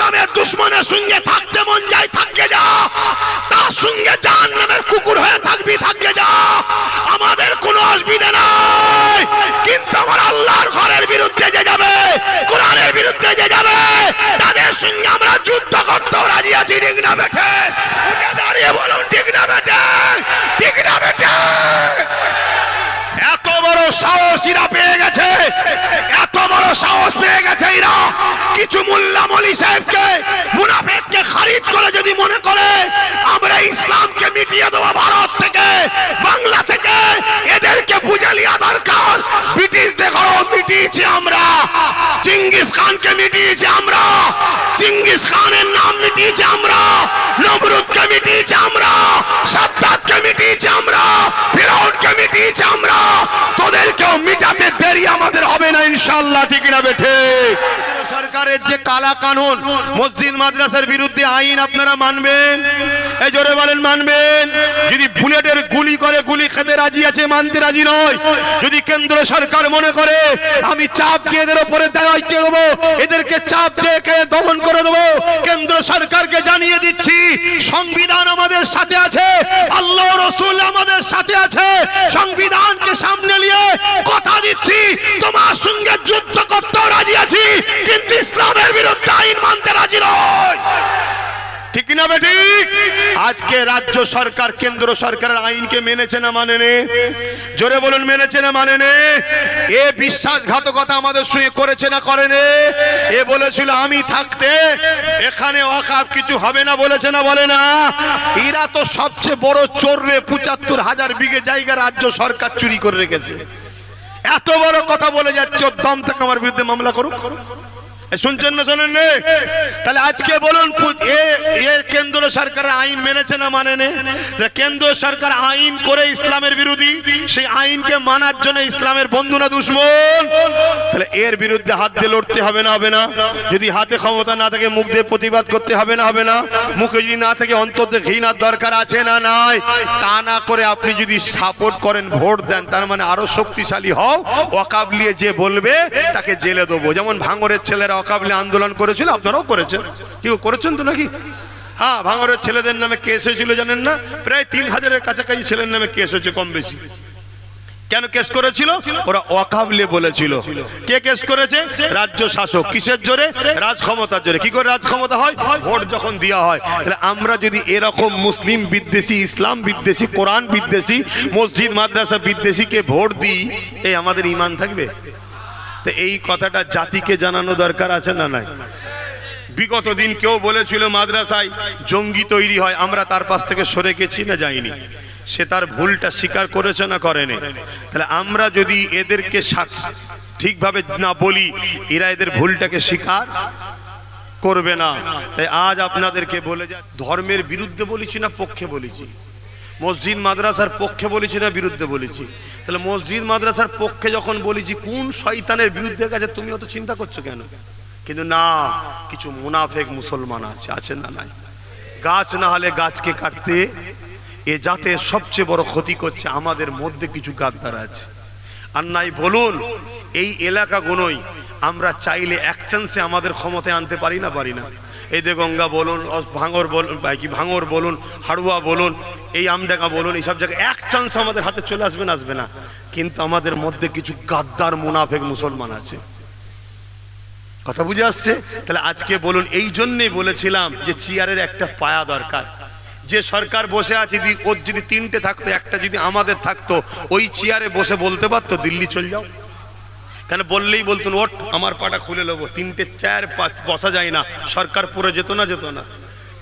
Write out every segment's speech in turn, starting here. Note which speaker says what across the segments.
Speaker 1: ইসলামের দুশ্মনের সঙ্গে থাকতে মন যায়, থাকতে যা। তার সঙ্গে জান নামের কুকুর হয়ে থাকবি, থাকতে যা। আমাদের কোনো অসুবিধা নাই। কিন্তু আমার আল্লাহর ঘরের বিরুদ্ধে যে যাবে, কোরআনের বিরুদ্ধে যে যাবে, তাদের সঙ্গে আমরা যুদ্ধ করতেও রাজি আছি, ঠিক না বেঠে? দাঁড়িয়ে বলুন, ঠিক না বেঠে? ঠিক না বেঠে? বড় সাহস এরা পেয়ে গেছে। এত বড় সাহস পেয়ে গেছে এরা কিছু মোল্লা মলি সাহেবকে, মুনাফেককে খারিদ করে যদি মনে করে, আমরা ইসলামকে মিটিয়ে দেবো ভারত থেকে, বাংলা থেকে। এদেরকে বুঝে লিয়া দরকার। ব্রিটিশ দেখো মিটিয়েছি আমরা। চিঙ্গিস খানকে মিটিয়েছি আমরা। চিঙ্গিস খানের নাম মিটিয়েছি আমরা। নমরুদকে মিটিয়েছি আমরা। সাদ্দাতকে মিটিয়েছি মিটিয়েছি আমরা। তোদেরকেও মিটাতে দেরি আমাদের হবে না ইনশাল্লাহ ঠিক না বেঠে সরকারের যে কালা কানুন, মসজিদ মাদ্রাসার বিরুদ্ধে আইন আপনারা মানবেন? বলেন, মানবেন? যদি বুলেটের গুলি করে, গুলি খেতে রাজি আছে, মানতে রাজি নয়। যদি কেন্দ্র সরকার মনে করে, আমি চাপ দিয়ে এদের উপরে দায়িত্ব দেবো? এদেরকে চাপ দিয়ে দমন করে দেবো? কেন্দ্র সরকারকে জানিয়ে দিচ্ছি, সংবিধান আমাদের সাথে আছে আল্লাহ রসুল আমাদের সাথে আছে সংবিধানকে সামনে নিয়ে কথা দিচ্ছি। তোমার সঙ্গে যুদ্ধ করতেও রাজি আছি, কিন্তু ইসলামের বিরুদ্ধে আইন মানতে রাজি নয় ঠিক না বেটি? আজকে রাজ্য সরকার, কেন্দ্র সরকারের আইনকে মেনেছে না মানে জোরে বলুন, মেনেছে না মানে নে এ বিশ্বাসঘাতকতা আমাদের সঙ্গে করেছে না করে নে এ বলেছিল আমি থাকতে, এখানে অকাপ কিছু হবে না বলেছে না বলে না? এরা তো সবচেয়ে বড় চোর রে, পঁচাত্তর হাজার বিঘে জায়গা রাজ্য সরকার চুরি করে রেখেছে। এত বড় কথা বলে যাচ্ছ দম থেকে আমার বিরুদ্ধে মামলা করুক। শুনছেন না শোনেন তাহলে আজকে বলুন কেন্দ্র সরকারের আইন মেনেছে না মানে কেন্দ্র সরকার আইন করে ইসলামের বিরোধী, সেই আইনকে মানার জন্য ইসলামের বন্ধু না দুশ্মন? তাহলে এর বিরুদ্ধে হাত দিয়ে লড়তে হবে না হবে না। যদি হাতে ক্ষমতা না থাকে, মুখ দিয়ে প্রতিবাদ করতে হবে না হবে না। মুখে যদি না থাকে অন্তর দিয়ে ঘৃণার দরকার আছে না নাই? তা না করে আপনি যদি সাপোর্ট করেন, ভোট দেন, তার মানে আরও শক্তিশালী হও অকাবলিয়ে যে বলবে, তাকে জেলে দেবো। যেমন ভাঙরের ছেলেরা অকাবলি আন্দোলন করেছিল, আপনারাও করেছেন। কি করেছেন তো নাকি? হ্যাঁ ভাঙরের ছেলেদের নামে কেস হয়েছিল, জানেন না? প্রায় তিন হাজারের কাছাকাছি ছেলের নামে কেস হয়েছে কম বেশি। কেন কেস করেছিল? ওরা অকাবলে বলেছিল। কে কেস করেছে? রাজ্য শাসক। কিসের জোরে? রাজ ক্ষমতার জোরে। কি করে রাজ ক্ষমতা হয়? ভোট যখন দেওয়া হয়, তাহলে আমরা যদি এরকম মুসলিম বিদ্বেষী, ইসলাম বিদ্বেষী, কোরআন বিদ্বেষী, মসজিদ, মাদ্রাসা বিদ্বেষীকে ভোট দিই, এই আমাদের ইমান থাকবে? তো এই কথাটা জাতিকে জানানো দরকার আছে না নাই? বিগত দিন কেউ বলেছিল মাদ্রাসায় জঙ্গি তৈরি হয়, আমরা তার পাশ থেকে সরে গেছি না যাইনি। সে তার ভুলটা স্বীকার করেছে না করেনি? তাহলে আমরা যদি এদেরকে ঠিকভাবে না বলি, এরা এদের ভুলটাকে স্বীকার করবে না। তাই আজ আপনাদেরকে বলে যা, ধর্মের বিরুদ্ধে বলেছি না পক্ষে বলেছি? মসজিদ মাদ্রাসার পক্ষে বলেছি না বিরুদ্ধে বলেছি? তাহলে মসজিদ মাদ্রাসার পক্ষে যখন বলেছি, কোন শয়তানের বিরুদ্ধে গেছে, তুমি অত চিন্তা করছ কেন? কিন্তু না, কিছু মুনাফেক মুসলমান আছে আছে না নাই? গাছ না হলে গাছকে কাটতে এ যাতে সবচেয়ে বড় ক্ষতি করছে, আমাদের মধ্যে কিছু গাদ্দার আছে। আর নাই বলুন, এই এলাকাগুলোই আমরা চাইলে এক চান্সে আমাদের ক্ষমতায় আনতে পারি না পারি না? এই যে গঙ্গা বলুন ভাঙর বলুন কি ভাঙর বলুন, হাড়ুয়া বলুন, এই আমডাঙ্গা বলুন, এইসব জায়গায় এক চান্স আমাদের হাতে চলে আসবে না আসবে না। কিন্তু আমাদের মধ্যে কিছু গাদ্দার, মুনাফেক মুসলমান আছে। কথা বুঝে আসছে? তাহলে আজকে বলুন, এই জন্যই বলেছিলাম যে চেয়ারের একটা পায়া দরকার। যে সরকার বসে আছে, যদি ওর যদি তিনটে থাকতো, একটা যদি আমাদের থাকতো, ওই চেয়ারে বসে বলতে পারতো, দিল্লি চল যাও। কেন বললেই বলতেন ওট আমার পাটা খুলে নেব। তিনটে, চার পা- বসা যায় না। সরকার পরে যেত না যেত না।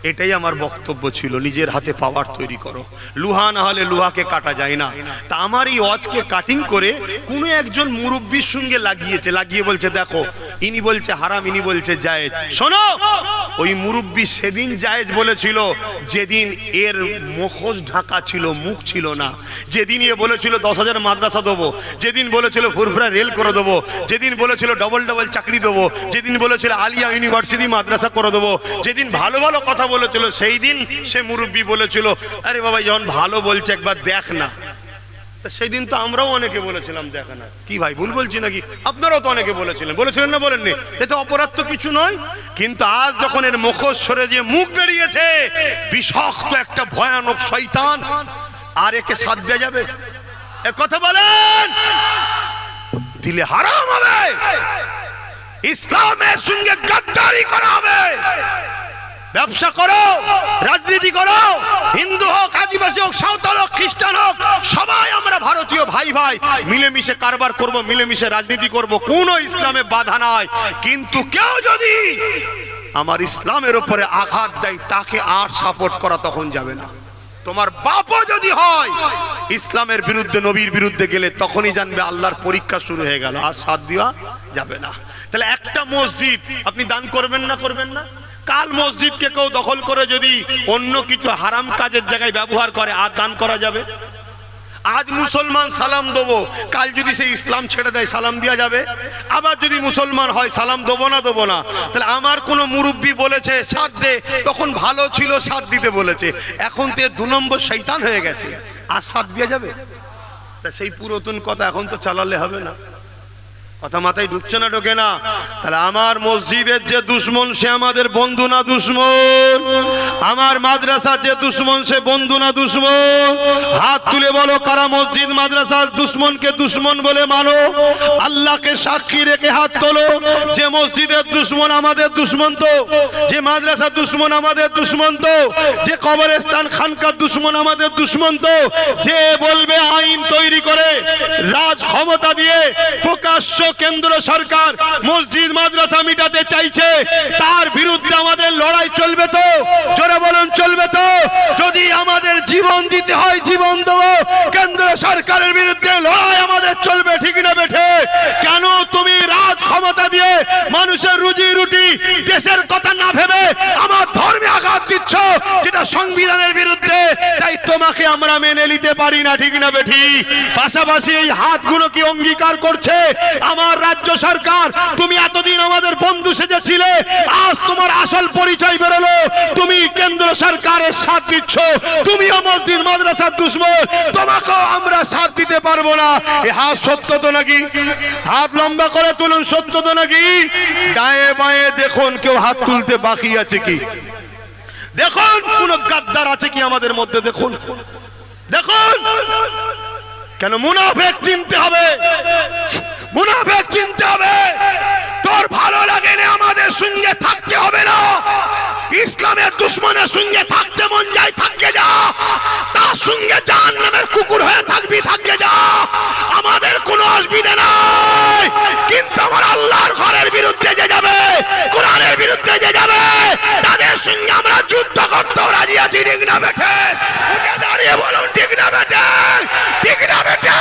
Speaker 1: এটাই আমার বক্তব্য ছিল, নিজের হাতে পাওয়ার তৈরি করো। লুহা না হলে লুহাকে কাটা যায় না। তা আমার এই অজকে কাটিং করে কোনো একজন মুরব্বীর সঙ্গে লাগিয়েছে, লাগিয়ে বলছে, দেখো, ইনি বলছে হারাম, ইনি বলছে জায়েজ। শোনো! ওই মুরব্বী সেদিন জায়েজ বলেছিল, যেদিন এর মুখোশ ঢাকা ছিল, মুখ ছিল না। যেদিন এ বলেছিল, দশ হাজার মাদ্রাসা দেবো। যেদিন বলেছিল ফুরফুরা রেল করে দেবো। যেদিন বলেছিল ডবল ডবল চাকরি দেবো। যেদিন বলেছিল, আলিয়া ইউনিভার্সিটি মাদ্রাসা করে দেবো। যেদিন ভালো ভালো কথা বলেছিল, সেই দিন সে মুরব্বী বলেছিল, আরে বাবা যখন ভালো বলছে, একবার দেখ না।
Speaker 2: সেই তো আমরাও অনেকে বলেছিলাম, দেখে না। কি ভাই, ভুল বলছি নাকি? আপনারাও তো অনেকে বলেছিলেন। বলেছিলেন না বলেননি? এতে অপরাধ তো কিছু নয়, কিন্তু আজ যখন এর মুখোশ সরে যে মুখ বেরিয়েছে, বিষাক্ত একটা ভয়ানক শয়তান, আর একে সাথ দেওয়া যাবে? এ কথা বলেন! দিলে হারাম হবে। ইসলামের সঙ্গে গাদ্দারি করা হবে। ব্যবসা করো, রাজনীতি করো, হিন্দু হোক, আদিবাসী হোক, সাঁওতাল হোক, খ্রিস্টান হোক, সবাই আমরা ভারতীয় ভাই ভাই, মিলেমিশে কারবার করব, মিলেমিশে রাজনীতি করব, কোনো ইসলামে বাধা নাই। কিন্তু কেউ যদি আমার ইসলামের উপরে আঘাত দেয়, তাকে আর সাপোর্ট করা তখন যাবে না। তোমার বাপও যদি হয়, ইসলামের বিরুদ্ধে, নবীর বিরুদ্ধে গেলে তখনই জানবে আল্লাহর পরীক্ষা শুরু হয়ে গেল, আর সাথ দেওয়া যাবে না। তাহলে একটা মসজিদ আপনি দান করবেন না করবেন না? কাল মসজিদকে কেউ দখল করে যদি অন্য কিছু হারাম কাজের জায়গায় ব্যবহার করে আর দান করা যাবে? আজ মুসলমান সালাম দেবো, কাল যদি সে ইসলাম ছেড়ে দেয়, সালাম দেওয়া যাবে? আবার যদি মুসলমান হয়, সালাম দেবো না দেবো না? তাহলে আমার কোনো মুরব্বী বলেছে, সাথ দে। তখন ভালো ছিল, সাথ দিতে বলেছে। এখন তো দু নম্বর শৈতান হয়ে গেছে। আর সাথ দেওয়া যাবে? তা সেই পুরাতন কথা এখন তো চালালে হবে না। কথা মাথায় ঢুকছে না, ঢোকে না। তাহলে আমার মসজিদের যে দুশ্মন, সে আমাদের বন্ধু না দুশ্মন? আমার মাদ্রাসার যে দুশ্মন, সে বন্ধু না দুশ্মন? হাত তুলে বলো, কারা মসজিদ, মাদ্রাসার দুশ্মনকে দুশ্মন বলে মানো? আল্লাহকে সাক্ষী রেখে হাত তোলো। যে মসজিদের দুশ্মন আমাদের দুশ্মন তো, যে মাদ্রাসার দুশ্মন আমাদের দুশ্মন তো, যে কবরস্থান খানকার দুশ্মন আমাদের দুশ্মন তো, যে বলবে আইন তৈরি করে, রাজ ক্ষমতা দিয়ে প্রকাশ্য কেন্দ্র সরকার মসজিদ, মাদ্রাসা মিটাতে চাইছে। তার বিরুদ্ধে আমাদের লড়াই চলবে তো? জোরে বলুন, চলবে তো? যদি আমাদের জীবন দিতে হয়, জীবন দেবো। কেন্দ্র সরকারের বিরুদ্ধে লড়াই আমাদের চলবে, ঠিক না বেঠে? কেন তুমি রাজ ক্ষমতা দিয়ে মানুষের রুজি রুটি দেশের কথা না ভেবে আমার ধর্মে আঘাত দিচ্ছ? যেটা সংবিধানের বিরুদ্ধে তোমাকে আমরা মেনে নিতে পারি না, ঠিক না বেঠি? পাশাপাশি এই হাতগুলো কি অঙ্গীকার করছে? আমার রাজ্য সরকার, তুমি এতদিন আমাদের বন্ধু সেজেছিলে, আজ তোমার আসল পরিচয় বেরোলো। তুমি কেন্দ্র সরকারের সাথ দিচ্ছ, তুমিও মসজিদ, মাদ্রাসার দুশ্মন, তোমাকেও আমরা সাথ দিতে পারব না। এ হাত সত্য তো নাকি? হাত লম্বা করে তুলুন, সত্য তো নাকি? ডায়ে বায়ে দেখুন, কেউ হাত তুলতে বাকি আছে কি? দেখুন, কোন গাদ্দার আছে কি আমাদের মধ্যে, দেখুন। দেখুন। কেন মুনাফেক চিনতে হবে? মুনাফেক চিনতে হবে। তোর ভালো লাগে না আমাদের সঙ্গে থাকতে হবে না। ইসলামের দুশ্মনের সঙ্গে থাকতে মন যায়, থাকতে যা। তার সঙ্গে জাহান নামের কুকুর হয়ে থাকবি, থাকতে যা। আমাদের কোনো অসুবিধা নাই। কিন্তু আমার আল্লাহর ঘরের বিরুদ্ধে যে যাবে, কোরআনের বিরুদ্ধে যে যাবে, তাদের সঙ্গে আমরা যুদ্ধ করতেও রাজি আছি, ঠিক না বেঠে? উঠে দাঁড়িয়ে বলুন, ঠিক না বেঠে? ঠিক না বেঠে?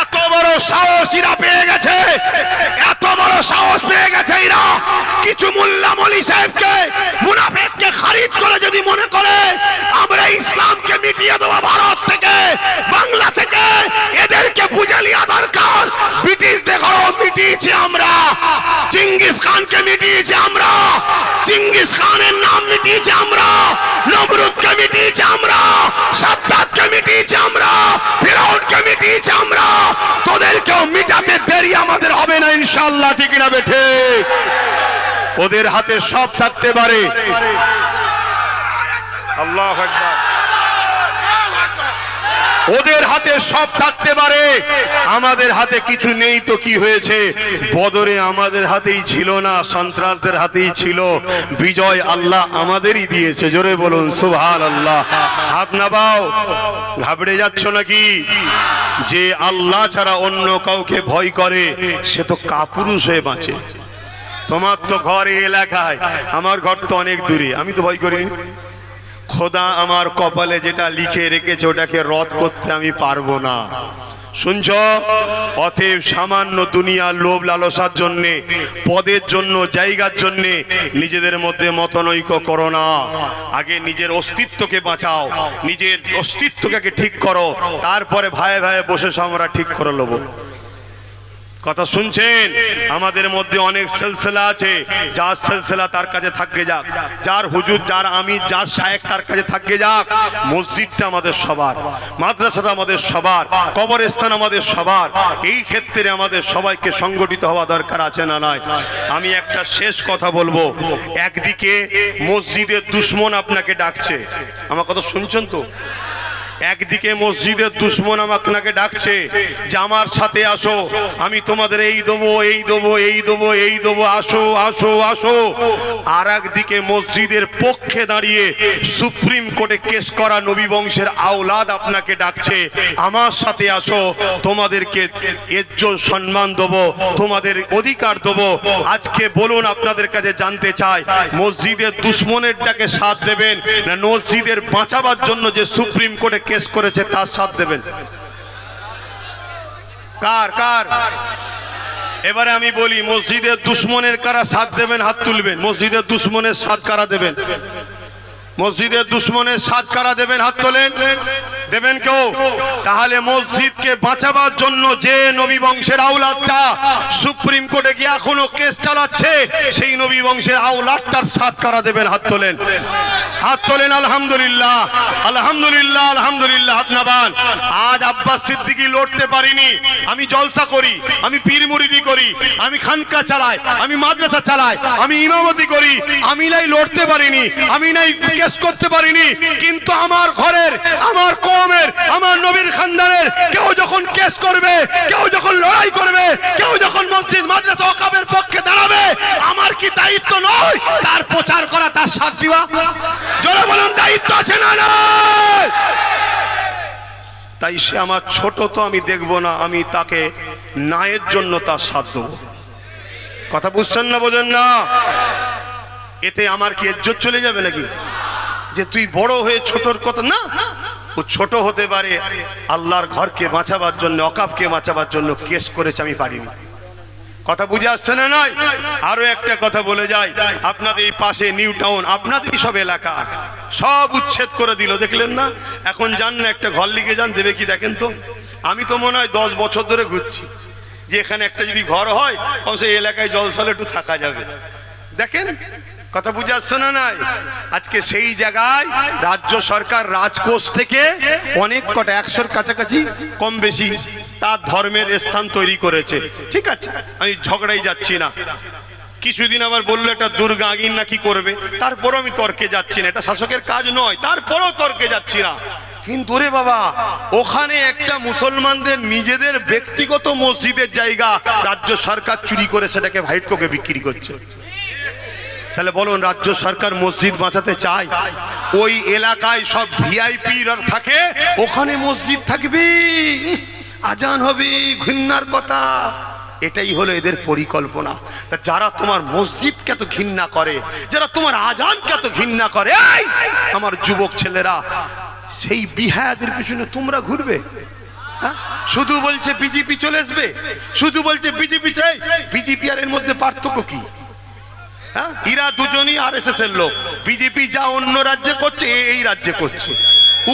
Speaker 2: এত বড় সাহস এরা পেয়ে গেছে। গেছে এরা। কিছু মোল্লা মলি সাহেবকে, মুনাফেককে খারিদ করে যদি মনে করে, আমরা ইসলামকে মিটিয়ে দেবো ভারত থেকে, বাংলা থেকে। এদেরকে বুঝে লিয়া দরকার। ব্রিটিশ দেখো মিটিয়েছি আমরা। চিঙ্গিস খানকে মিটিয়েছি আমরা। চিঙ্গিস খানের নাম মিটিয়েছি আমরা। নমরুদকে মিটিয়েছি আমরা। সাদ্দাতকে মিটিয়েছি আমরা। ফেরাউনকে মিটিয়েছি আমরা। তোদেরকেও মিটাতে দেরি আমাদের হবে না ইনশাল্লাহ ঠিক না বেঠে? ওদের হাতে সব থাকতে পারে। আল্লাহ ওদের হাতে সব থাকতে পারে। আমাদের হাতে কিছু নেই তো কি হয়েছে? বদরে আমাদের হাতেই ছিল না সন্ত্রাসদের হাতেই ছিল। বিজয় আল্লাহ আমাদেরই দিয়েছে জোরে বলুন সুভান আল্লাহ হাত নাবাও ঘাবড়ে যাচ্ছ নাকি? যে আল্লাহ ছাড়া অন্য কাউকে ভয় করে সে তো কাপুরুষ হয়ে বাঁচে। তোমার তো ঘর এই এলাকায়। আমার ঘর তো অনেক দূরে। আমি তো ভয় করি খোদা আমার কপালে যেটা লিখে রেখেছে, ওটাকে রদ করতে আমি পারব না। শুনছ? অতএব সামান্য দুনিয়ার লোভ লালসার জন্য, পদের জন্য, জায়গার জন্য নিজেদের মধ্যে মতনৈক্য করো না। আগে নিজের অস্তিত্বকে বাঁচাও। নিজের অস্তিত্বকে ঠিক করো। তারপরে ভাই ভাই বসে আমরা ঠিক করে নেব। কথা শুনছেন? আমাদের মধ্যে অনেক সিলসিলা আছে। যার সিলসিলা তার কাছে থাকবে যাক। যার হুজুর, যার আমি যার শায়েক তার কাছে থাকবে যাক। মসজিদটা আমাদের সবার, মাদ্রাসাটা আমাদের সবার, কবরস্থান আমাদের সবার। এই ক্ষেত্রে আমাদের সবাইকে সংগঠিত হওয়া দরকার আছে না নয় আমি একটা শেষ কথা বলব। একদিকে মসজিদের দুশ্মন আপনাকে ডাকছে। আমার কথা শুনছেন তো? একদিকে মসজিদের দুশ্মন আপনাকে ডাকছে যে আমার সাথে আসো। আমি তোমাদের এই দেবো এই দেবো এই দেবো এই দেবো, আসো আসো আসো। আর একদিকে মসজিদের পক্ষে দাঁড়িয়ে সুপ্রিম কোর্টে কেস করা নবী বংশের আওলাদ আপনাকে ডাকছে। আমার সাথে আসো, তোমাদেরকে এজ্জত সম্মান দেবো, তোমাদের অধিকার দেবো। আজকে বলুন আপনাদের কাছে জানতে চাই, মসজিদের দুশ্মনের ডাকে সাথ দেবেন না মসজিদের বাঁচাবার জন্য যে সুপ্রিম কোর্টে কেস করেছে, তার সাথ দেবেন। কার কার? এবারে আমি বলি, মসজিদের দুশ্মনের কারা সাথ দেবেন, হাত তুলবেন। মসজিদের দুশ্মনের সাথ কারা দেবেন? মসজিদের দুশ্মনের সাথ কারা দেবেন? হাত তোলেন। দেবেন কেউ? তাহলে মসজিদকে বাঁচাবার জন্য যে নবী বংশের আউলাদটা সুপ্রিম কোর্টে গিয়ে এখনও কেস চালাচ্ছে, সেই নবী বংশের আউলাদটার সাথ কারা দেবেন? হাত তোলেন। হাত তোলেন, আলহামদুলিল্লাহ। আলহামদুলিল্লাহ আলহামদুলিল্লাহ, হাত নাবান। আজ আব্বাস সিদ্দিকি লড়তে পারিনি। আমি জলসা করি, আমি পীর মুরিদি করি, আমি খানকা চালাই, আমি মাদ্রাসা চালাই, আমি ইমামতি করি, আমি নাই লড়তে পারিনি, আমি নাই কেস করতে পারিনি, কিন্তু আমার ঘরের, আমার কমের আমার নবীর খানদানের, কেউ যখন কেস করবে, কেউ যখন লড়াই করবে, কেউ যখন মসজিদ, মাদ্রাসা ওকাবের পক্ষে দাঁড়াবে, আমার কি দায়িত্ব নয় তার প্রচার করা, তার সাথ দিবা জোরে বলুন, দায়িত্ব আছে না নয় তাই সে আমার ছোট তো আমি দেখব না, আমি তাকে নায়ের জন্য তার সাথ দেবো। কথা বুঝছেন না, বোঝেন না? এতে আমার কি ইজ্জত চলে যাবে নাকি? যে তুই বড় হয়ে ছোটর কথা না, ও ছোট হতে পারে আল্লাহর ঘরকে বাঁচাবার জন্য অকাবকে বাঁচাবার জন্য কেস করেছে, আমি পারিনি। কথা বুঝে আসছে না নয়? আরও একটা কথা বলে যাই। আপনাদের এই পাশে নিউ টাউন, আপনাদেরই সব এলাকা। সব উচ্ছেদ করে দিল, দেখলেন না? এখন যান না, একটা ঘর লিখে যান, দেবে কি দেখেন তো? আমি তো মনে হয় দশ বছর ধরে ঘুরছি। যে এখানে একটা যদি ঘর হয় সেই এলাকায় জলসলে একটু থাকা যাবে। দেখেন? কথা বুঝে আসছে না নাই? আজকে সেই জায়গায় রাজ্য সরকার রাজকোষ থেকে অনেক কটা একশোর কাছাকাছি কম বেশি তার ধর্মের স্থান তৈরি করেছে। ঠিক আছে? আমি ঝগড়াই যাচ্ছি না। কিছুদিন আবার বলল একটা দুর্গা আগিন নাকি করবে? তারপরও আমি তর্কে যাচ্ছি না। এটা শাসকের কাজ নয়, তারপরেও তর্কে যাচ্ছি না। কিন্তু রে বাবা, ওখানে একটা মুসলমানদের নিজেদের ব্যক্তিগত মসজিদের জায়গা রাজ্য সরকার চুরি করে সেটাকে ভাইট কোকে বিক্রি করছে। তাহলে বলুন, রাজ্য সরকার মসজিদ বাঁচাতে চায়? ওই এলাকায় সব ভিআইপি থাকে, ওখানে মসজিদ থাকবে। আজান হবে, ঘৃণার কথা। এটাই হলো এদের পরিকল্পনা। যারা তোমার মসজিদকে এত ঘৃণা করে, যারা তোমার আজানকে এত ঘৃণা করে আমার যুবক ছেলেরা, সেই বিহায়াদের পিছনে তোমরা ঘুরবে। হ্যাঁ? শুধু বলছে বিজেপি চলে আসবে। শুধু বলছে বিজেপি চাই। বিজেপি আর এর মধ্যে পার্থক্য কি? হ্যাঁ? দুজনই আর এস এর লোক। বিজেপি যা অন্য রাজ্যে করছে এই রাজ্যে করছে।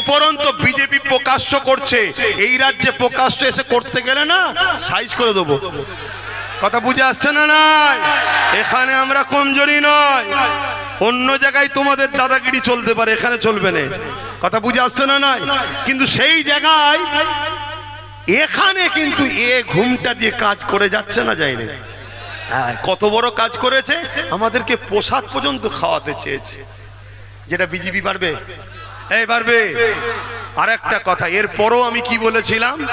Speaker 2: উপরন্ত বিজেপি প্রকাশ্য করছে, এই রাজ্যে প্রকাশ্য এসে করতে গেলে না সাইজ করে দেবো। কথা বুঝে আসছে না নাই? এখানে আমরা কমজোরি নয়। অন্য জায়গায় তোমাদের দাদাগিরি চলতে পারে, এখানে চলবে না। কথা বুঝে আসছে না নাই? কিন্তু সেই জায়গায় এখানে কিন্তু এ ঘুমটা দিয়ে কাজ করে যাচ্ছে না, যায়নি। হ্যাঁ কত বড় কাজ করেছে আমাদেরকে প্রসাদ পর্যন্ত খাওয়াতে চেয়েছে। যেটা বিজেপি পারবে? এই পারবে। আর একটা কথা এরপরও আমি কি বলেছিলাম?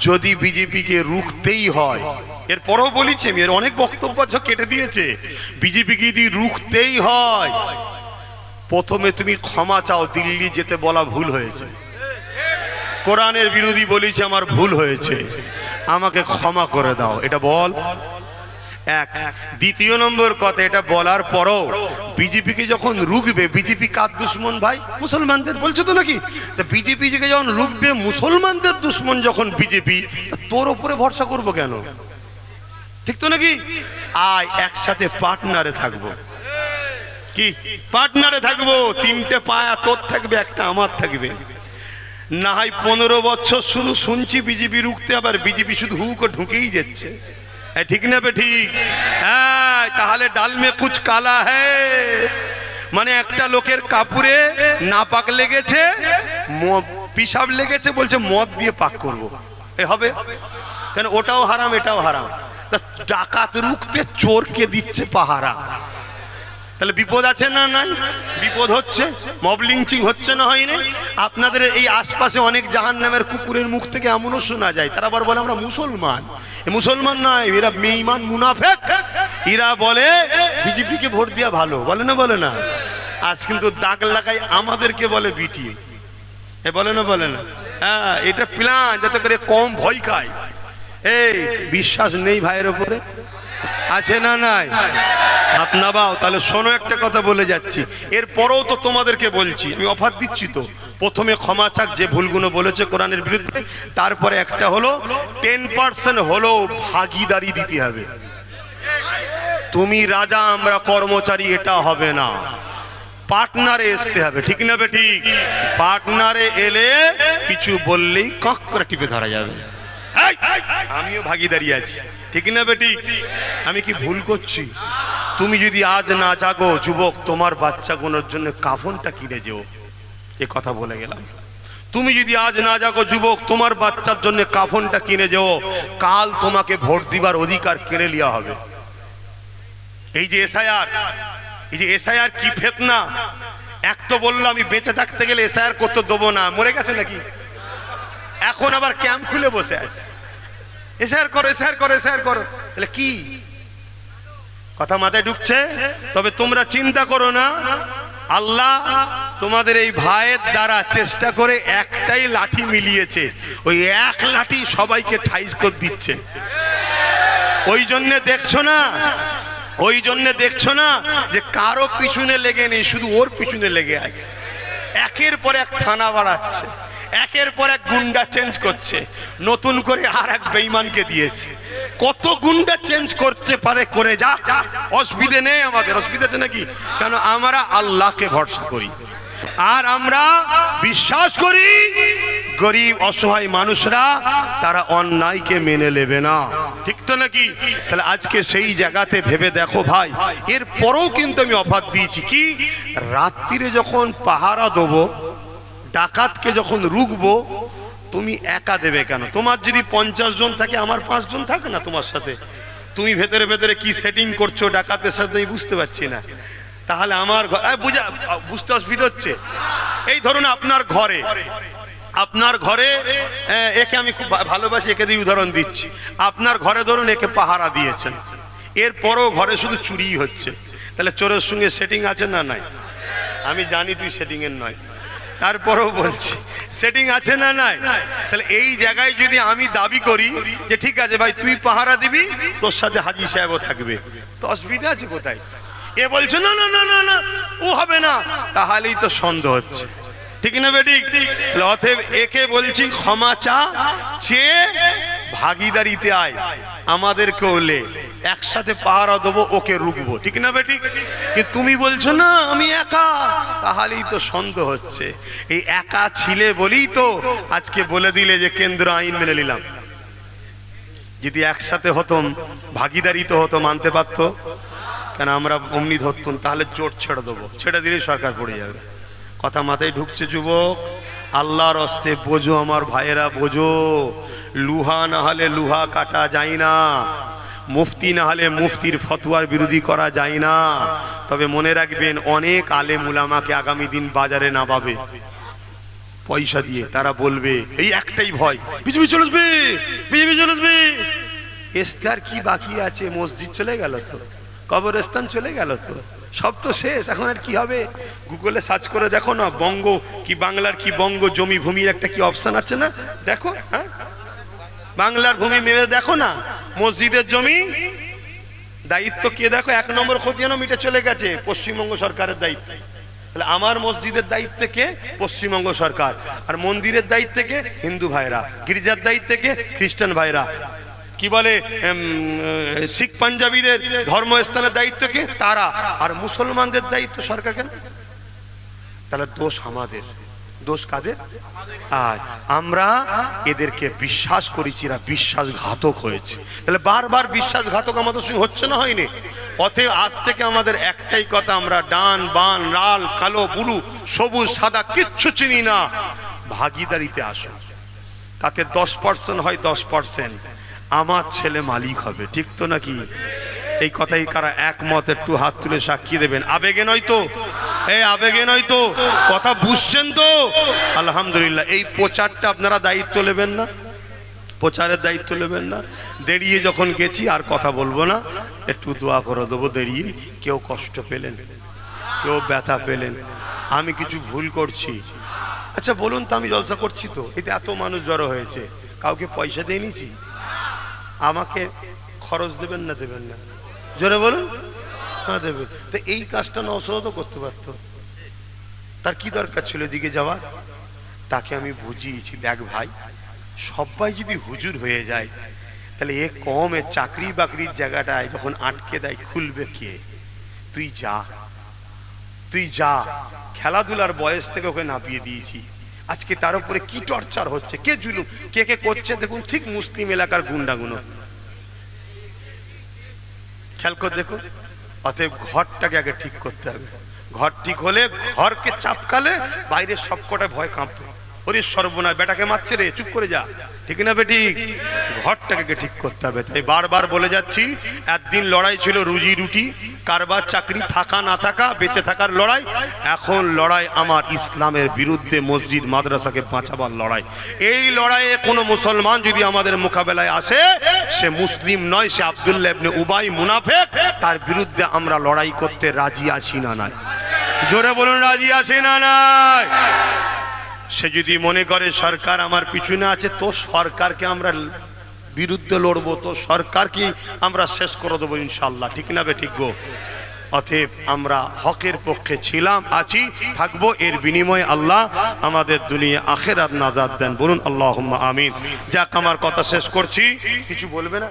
Speaker 2: যদি বিজেপিকে রুখতেই হয় এরপরও বলেছি আমি এর অনেক বক্তব্য আছে কেটে দিয়েছে। বিজেপিকে যদি রুখতেই হয় প্রথমে তুমি ক্ষমা চাও দিল্লি যেতে বলা ভুল হয়েছে। কোরআনের বিরোধী বলেছে আমার ভুল হয়েছে। আমাকে ক্ষমা করে দাও এটা বল। এক। দ্বিতীয় নম্বর কথা, এটা বলার পরও বিজেপিকে যখন রুখবে, বিজেপি কার দুশ্মন ভাই? মুসলমানদের, বলছো তো নাকি? তা বিজেপি থেকে যখন রুখবে, মুসলমানদের দুশ্মন যখন বিজেপি তোর ওপরে ভরসা করব কেন? ঠিক তো নাকি? আয়, একসাথে পার্টনারে থাকব। কি? পার্টনারে থাকব। তিনটে পায়া তোর থাকবে, একটা আমার থাকবে। না হয় পনেরো বছর শুধু শুনছি বিজেপি রুখতে, আবার বিজেপি শুধু হুক ঢুকেই যাচ্ছে। ঠিক না বে ঠিক হ্যাঁ তাহলে ডালমে কুচ কালা হ্যায় মানে একটা লোকের কাপুরে নাপাক লেগেছে পিসাব লেগেছে বলছে মদ দিয়ে পাক করব এ হবে। কেন, ওটাও হারাম, এটাও হারাম। তা ডাকাত রুখতে চোরকে দিচ্ছে পাহারা। তাহলে বিপদ আছে না নাই? বিপদ হচ্ছে মব লিঞ্চিং হচ্ছে না হয়নি? আপনাদের এই আশপাশে অনেক জাহান নামের কুকুরের মুখ থেকে এমনও শোনা যায়। তারা আবার বলে, আমরা মুসলমান। মুসলমান নয় এরা মেইমান মুনাফেক। এরা বলে, বিজেপিকে ভোট দেওয়া ভালো। বলে না বলে না। আজ কিন্তু দাগ লাগাই আমাদেরকে বলে বিটি এ বলে না বলে না। হ্যাঁ এটা প্ল্যান যাতে করে কম ভয় খায়। এই, বিশ্বাস নেই ভাইয়ের ওপরে আছে না নাই? আপনা বাও তাহলে শোনো একটা কথা বলে যাচ্ছি। এরপরেও তো তোমাদেরকে বলছি, আমি অফার দিচ্ছি তো। প্রথমে ক্ষমা চাক, যে ভুলগুলো বলেছে কোরআনের বিরুদ্ধে। তারপরে একটা হলো টেন পার্সেন্ট হলো ভাগিদারি দিতে হবে। তুমি রাজা, আমরা কর্মচারী, এটা হবে না। পার্টনারে আসতে হবে, ঠিক না বে ঠিক? পার্টনারে এলে কিছু বললেই কক করে টিপে ধরা যাবে। আমিও ভাগিদারি আছি। ঠিক না বে ঠিক আমি কি ভুল করছি? তুমি যদি আজ না জাগো, যুবক, তোমার বাচ্চা গোনোর জন্য কাফনটা কিনে যেও। এ কথা বলে গেলাম। তুমি যদি আজ না জাগো, যুবক, তোমার বাচ্চার জন্য কাফনটা কিনে যেও, কাল তোমাকে ভোট দিবার অধিকার কেড়ে লিয়া হবে। এই যে এসআইআর, এই যে এসআইআর কি ফেতনা? এক তো বলল, আমি বেঁচে থাকতে গেলে এসআইআর করতে দেবো না। মরে গেছে নাকি? এখন আবার ক্যাম্প খুলে বসে আছে। এসআইআর করো এসআইআর করো এসআইআর করো। তাহলে কি? কথা মাথায় ঢুকছে? তবে তোমরা চিন্তা করো না। আল্লাহ তোমাদের এই ভাইয়ের দ্বারা চেষ্টা করে একটাই লাঠি মিলিয়েছে। ওই এক লাঠি সবাইকে ঠাইজ করে দিচ্ছে। ওই জন্য দেখছ না? ওই জন্য দেখছ না যে কারও পিছনে লেগে নেই, শুধু ওর পিছনে লেগে আছে। একের পর এক থানা বাড়াচ্ছে। একের পর এক গুন্ডা চেঞ্জ করছে। নতুন করে আর এক বেইমানকে দিয়েছে। কত গুন্ডা চেঞ্জ করতে পারে, করে যাক অসুবিধে নেই আমাদের, অসুবিধা আছে নাকি? কেন আমরা আল্লাহকে ভরসা করি। আর আমরা বিশ্বাস করি, গরিব, অসহায় মানুষরা তারা অন্যায়কে মেনে নেবে না। ঠিক তো নাকি? তাহলে আজকে সেই জায়গাতে ভেবে দেখো ভাই, এর পরেও কিন্তু আমি অফার দিয়েছি। কি? রাত্রিরে যখন পাহারা দেবো ডাকাতকে যখন রুখবো, তুমি একা দেবে কেন? তোমার যদি পঞ্চাশ জন থাকে, আমার পাঁচজন থাকে না তোমার সাথে। তুমি ভেতরে ভেতরে কি সেটিং করছ ডাকাতের সাথে বুঝতে পারছি না। তাহলে আমার বুঝা, বুঝতে অসুবিধা হচ্ছে। এই ধরুন আপনার ঘরে আপনার ঘরে একে আমি খুব ভালোবাসি, একে দিয়ে উদাহরণ দিচ্ছি। আপনার ঘরে ধরুন একে পাহারা দিয়েছেন। এরপরও ঘরে শুধু চুরিই হচ্ছে। তাহলে চোরের সঙ্গে সেটিং আছে না নাই? আমি জানি তুই সেটিং এর নয়। তারপরেও বলছি সেটিং আছে না নাই? তাহলে এই জায়গায় যদি আমি দাবি করি যে ঠিক আছে ভাই, তুই পাহারা দিবি, তোর সাথে হাজি সাহেবও থাকবে। তো অসুবিধা আছে কোথায়? এ বলছে, না না না না না, ও হবে না। তাহলেই তো সন্দেহ হচ্ছে। ঠিক না বেটি? তাহলে অতএব একে বলছি, ক্ষমা চা চেয়ে ভাগিদারিতে আয় আমাদেরকে ওলে একসাথে পাহারা দেবো, ওকে রুকবো ঠিক না বেটি? কিন্তু তুমি বলছো, না, আমি একা। তাহলেই তো সন্দেহ হচ্ছে। এই একা ছিলে বলেই তো আজকে বলে দিলে যে কেন্দ্র আইন মেনে নিলাম। যদি একসাথে হতম, ভাগিদারি তো হতো মানতে পারতো। কেন আমরা অমনি ধরতুম, তাহলে জোট ছেড়ে দেবো। ছেড়ে দিলেই সরকার পড়ে যাবে। কথা মাথায় ঢুকছে, যুবক। আল্লাহর অস্তে বোঝো আমার ভাইয়েরা, বোঝো। লুহা না হলে লুহা কাটা যায় না। মুফতি না হলে মুফতির ফতোয়ার বিরোধী করা যায় না। তবে মনে রাখবেন, অনেক আলেম উলামাকে আগামী দিন বাজারে নামাবে পয়সা দিয়ে তারা বলবে, এই একটাই ভয়। বিজেপি চলে আসবে বিজেপি চলে আসবে এস্তার কি বাকি আছে? মসজিদ চলে গেল তো, কবরস্থান চলে গেল তো, সব তো শেষ। এখন আর কি হবে? গুগলে সার্চ করে দেখো না, বঙ্গ কি বাংলার কি বঙ্গ জমি ভূমির একটা কি অপশন আছে না? দেখো হ্যাঁ? বাংলার ভূমি মেরে দেখো না। মসজিদের জমি? দায়িত্ব কে? দেখো, এক নম্বর খতিয়ানো মিটে চলে গেছে, পশ্চিমবঙ্গ সরকারের দায়িত্ব। তাহলে আমার মসজিদের দায়িত্ব কে? পশ্চিমবঙ্গ সরকার। আর মন্দিরের দায়িত্ব কে? হিন্দু ভাইরা। গির্জার দায়িত্বে কে? খ্রিস্টান ভাইরা। কি বলে? শিখ পাঞ্জাবিদের ধর্মস্থানের দায়িত্ব কে? তারা। আর মুসলমানদের দায়িত্ব সরকার কেন? তাহলে দোষ আমাদের।
Speaker 1: দোষ কাদের? আর আমরা এদেরকে বিশ্বাস করেছি, এরা বিশ্বাসঘাতক হয়েছে। তাহলে বারবার বিশ্বাসঘাতক আমাদের সঙ্গে হচ্ছে না হয়নি? অতএব আজ থেকে আমাদের একটাই কথা, আমরা ডান, বান, লাল, কালো, বুলু, সবুজ, সাদা কিচ্ছু চিনি না। ভাগিদারিতে আসুন। তাতে দশ পার্সেন্ট হয় দশ পার্সেন্ট। আমার ছেলে মালিক হবে, ঠিক তো নাকি? এই কথাই কারা একমত? একটু হাত তুলে সাক্ষী দেবেন। আবেগে নয় তো? এই আবেগে নয় তো? কথা বুঝছেন তো? আলহামদুলিল্লাহ। এই প্রচারটা আপনারা দায়িত্ব নেবেন না? প্রচারের দায়িত্ব নেবেন না? দেরিয়ে যখন গেছি, আর কথা বলব না। একটু দোয়া করে দেবো দেরিয়ে। কেউ কষ্ট পেলেন? কেউ ব্যথা পেলেন? আমি কিছু ভুল করছি। আচ্ছা বলুন তো, আমি জলসা করছি তো? এতে এত মানুষ জড়ো হয়েছে। কাউকে পয়সা দিয়ে নিয়েছি আমাকে খরচ দেবেন না দেবেন না? জোরে বলুন। হ্যাঁ দেবেন তো এই কাজটা নসরত করতে পারতো। তার কি দরকার ছিল এদিকে যাওয়ার? তাকে আমি বুঝিয়েছি, দেখ ভাই সবাই যদি হুজুর হয়ে যায়, তাহলে এ কম চাকরি বাকরির জায়গাটায় যখন আটকে দেয়, খুলবে কে? তুই যা। তুই যা। খেলাধুলার বয়স থেকে ওকে নাপিয়ে দিয়েছি। আজকে তার উপরে কি টর্চার হচ্ছে? কে জুলুম? কে কে করছে? দেখুন, ঠিক মুসলিম এলাকার গুন্ডাগুলো। খেয়াল করে দেখো, অতএব ঘরটাকে আগে ঠিক করতে হবে। ঘর ঠিক হলে ঘরকে চাপকালে বাইরে সবকটা ভয় কাঁপবে। ওরে সর্বনা বেটাকে মারছে রে, চুপ করে যা। ঠিক না বেটি? ঘরটাকে ঠিক করতে হবে। তাই বারবার বলে যাচ্ছি, একদিন লড়াই ছিল রুজি রুটি, কারবার চাকরি থাকা না থাকা, বেঁচে থাকার লড়াই। এখন লড়াই আমার ইসলামের বিরুদ্ধে মসজিদ, মাদ্রাসাকে বাঁচাবার লড়াই। এই লড়াইয়ে কোনো মুসলমান যদি আমাদের মোকাবেলায় আসে, সে মুসলিম নয়, সে আবদুল্লাহ ইবনে উবাই মুনাফেক। তার বিরুদ্ধে আমরা লড়াই করতে রাজি আছি না নাই। জোরে বলুন, রাজি আছি না নাই? সে যদি মনে করে সরকার আমার পিছনে আছে, তো সরকারকে আমরা বিরুদ্ধে লড়বো, তো সরকারকে আমরা শেষ করে দেবো ইনশাল্লাহ ঠিক না বে, ঠিক গো? অতএব আমরা হকের পক্ষে ছিলাম, আছি, থাকব, এর বিনিময়ে আল্লাহ আমাদের দুনিয়া আখেরাত নাজাদ দেন। বলুন আল্লাহ আমিন। যাক, আমার কথা শেষ করছি। কিছু বলবে না?